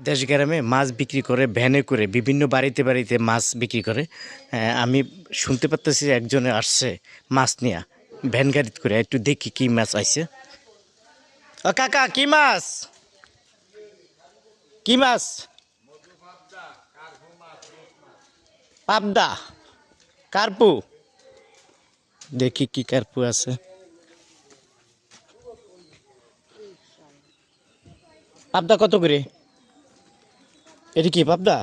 দেশ গ্রামে মাছ বিক্রি করে, ভ্যানে করে, বিভিন্ন বাড়িতে বাড়িতে মাছ বিক্রি করে আমি শুনতে পারতেছি একজনে আসছে মাছ নিয়ে, ভ্যান গাড়িতে করে, একটু দেখি কি মাছ আইছে। ও কাকা, কি মাছ? কি মাছ? পাবদা, কার্পু। দেখি কি কার্পু আছে। পাবদা কত করে? এটা কি পাবদা?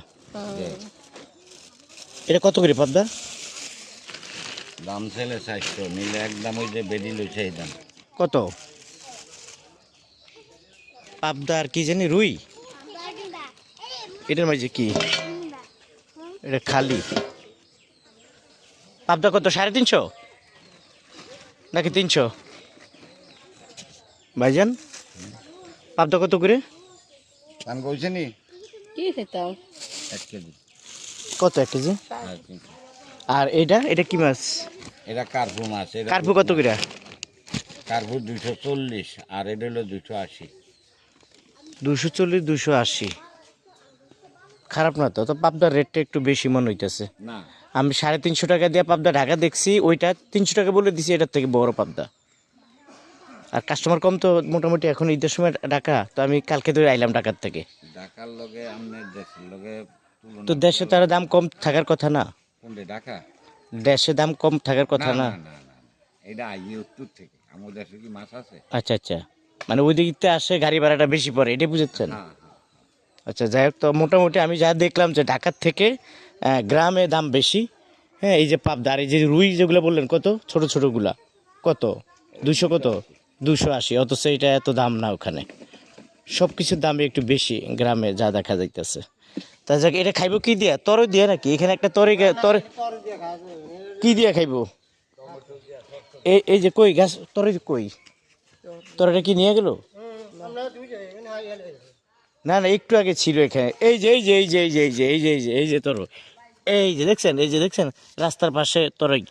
এটা কত করে পাবদা? দাম ছেলে চারশো নিলে একদম ওই যে বেরি লইছে এই দাম। কত? পাবদা আর কি জানি রুই? এটার মাঝে কি? এটা খালি। পাবদা কত সাড়ে তিনশো? নাকি তিনশো? ভাইজান পাবদা কত করে? দাম কইছে নি? কি খেতাম এক কেজি। কত এক কেজি? আর এটা এটা কি মাছ? এটা কার্পু মাছ এটা কার্পু কত করে? কার্পু দুইশো চল্লিশ আর এটা হলো দুইশো আশি। দুশো চল্লিশ দুশো আশি। খারাপ না তো তো পাবদার রেটটা একটু বেশি মনে হইতেছে। না। আমি সাড়ে তিনশো টাকা দিয়ে পাবদা ঢাকা দেখছি ওইটা তিনশো টাকা বলে দিছি এটার থেকে বড় পাবদা। আর কাস্টমার কম তো মোটামুটি এখন ঈদের সময় ঢাকা তো আমি কালকে ধরে আইলাম ঢাকার থেকে। ঢাকার লগে দেশের লগে তো দেশে তার দাম কম থাকার কথা না। ঢাকা? দেশে দাম কম থাকার কথা না এটা আইয়ে উত্তর থেকে। আমার দেশে কি মাছ আছে? আচ্ছা আচ্ছা। মানে ওই দিকতে আসে গাড়ি ভাড়াটা বেশি পড়ে এটাই বুঝেছেন? হ্যাঁ আচ্ছা যাই হোক তো মোটামুটি আমি যা দেখলাম যে ঢাকার থেকে গ্রামে দাম বেশি। হ্যাঁ এই যে পাবদা আর এই যে রুই যেগুলো বললেন কত? ছোট ছোটগুলা। কত? দুশো কত? দুশো আশি, অথচ এটা এত দাম না ওখানে। সব কিছুর দামে একটু বেশি গ্রামে যা দেখা যাইতেছে। তা যাক, এটা খাইবো কি দিয়া? তরে দিয়া নাকি? এখানে একটা তরে তরে কি দিয়া খাইবো? এই এই যে কই, গাছ তরে কই? তরটা কি নিয়ে গেল? না না, একটু আগে ছিল এখানে। এই যে এই যে এই যে এই যে এই যে এই যে এই যে এই যে তোর। এই যে দেখছেন, এই যে দেখছেন, রাস্তার পাশে তরই।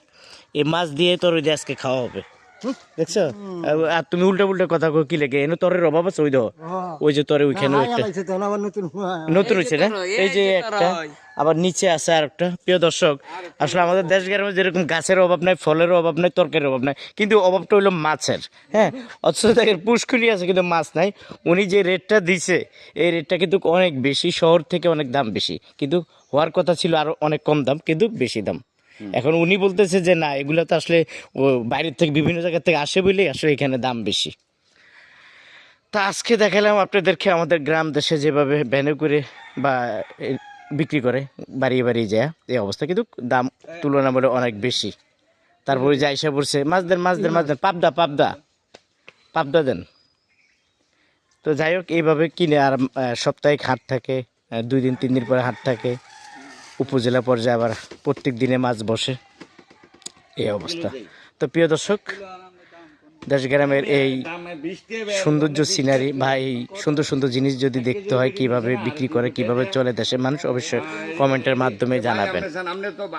এই মাছ দিয়ে তরই দিয়ে আজকে খাওয়া হবে। দেখছ? আর- আর তুমি উল্টা উল্টা কথা কো কি লেগে? এনে তরের অভাব আছে ওই দো ওই যে তরে ওইখানে একটা নতুন হয়েছে না? এই যে একটা আবার নিচে আছে আর একটা প্রিয় দর্শক আসলে আমাদের দেশ গ্রামে যেরকম গাছের অভাব নাই ফলের অভাব নাই তরকারির অভাব নাই কিন্তু অভাবটা হইল মাছের হ্যাঁ? অথচ দেখেন পুষ্কুলি আছে কিন্তু মাছ নাই। উনি যে রেটটা দিছে এই রেটটা কিন্তু অনেক বেশি শহর থেকে অনেক দাম বেশি। কিন্তু হওয়ার কথা ছিল আরও অনেক কম দাম কিন্তু বেশি দাম। এখন উনি বলতেছে যে, না, এগুলো তো আসলে বাইরের থেকে বিভিন্ন জায়গা থেকে আসে বলেই আসলে এখানে দাম বেশি। তা আজকে দেখালাম আপনাদেরকে আমাদের গ্রাম দেশে যেভাবে ভ্যানে করে বা বিক্রি করে, বাড়িয়ে বাড়িয়ে যায়, এই অবস্থা। কিন্তু দাম তুলনামূলক অনেক বেশি। তারপরে যে আইসা পড়ছে, মাছ দেন মাছ দেন মাছ দেন, পাবদা পাবদা পাবদা দেন। তো যাই হোক, এইভাবে কিনে আর সাপ্তাহিক হাট থাকে দুই দিন, তিন দিন পরে হাট থাকে। উপজেলা পর্যায়ে আবার প্রত্যেক দিনে মাছ বসে। এই অবস্থা। তো প্রিয় দর্শক, দেশগ্রামের এই সৌন্দর্য সিনারি বা এই সুন্দর সুন্দর জিনিস যদি দেখতে হয়, কীভাবে বিক্রি করে, কীভাবে চলে দেশে মানুষ, অবশ্যই কমেন্টের মাধ্যমে জানাবেন।